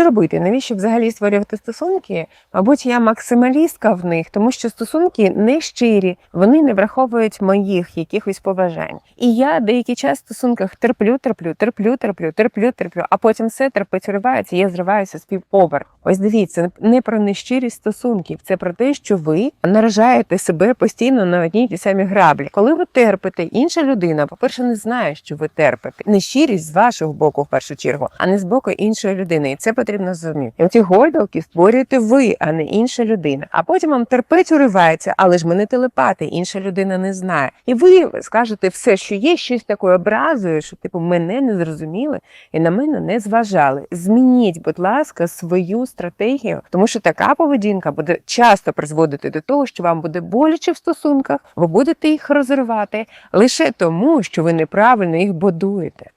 Що робити? Навіщо взагалі створювати стосунки? Мабуть, я максималістка в них, тому що стосунки не щирі, вони не враховують моїх якихось побажань. І я деякий час в стосунках терплю, терплю, терплю, терплю, терплю, терплю, а потім все терпить уривається, і я зриваюся з півобер. Ось дивіться, не про нещирість стосунків, це про те, що ви наражаєте себе постійно на одній ті самі граблі. Коли ви терпите, інша людина, по-перше, не знає, що ви терпите. Нещирість з вашого боку, в першу чергу, а не з боку іншої людини. І це потрібно зрозуміти. І оці гойдалки створюєте ви, а не інша людина. А потім вам терпець уривається, але ж ми не телепати, інша людина не знає. І ви скажете все, що є, щось такою образою, що типу мене не зрозуміли і на мене не зважали. Змініть, будь ласка, свою стратегію, тому що така поведінка буде часто призводити до того, що вам буде боляче в стосунках, ви будете їх розривати лише тому, що ви неправильно їх будуєте.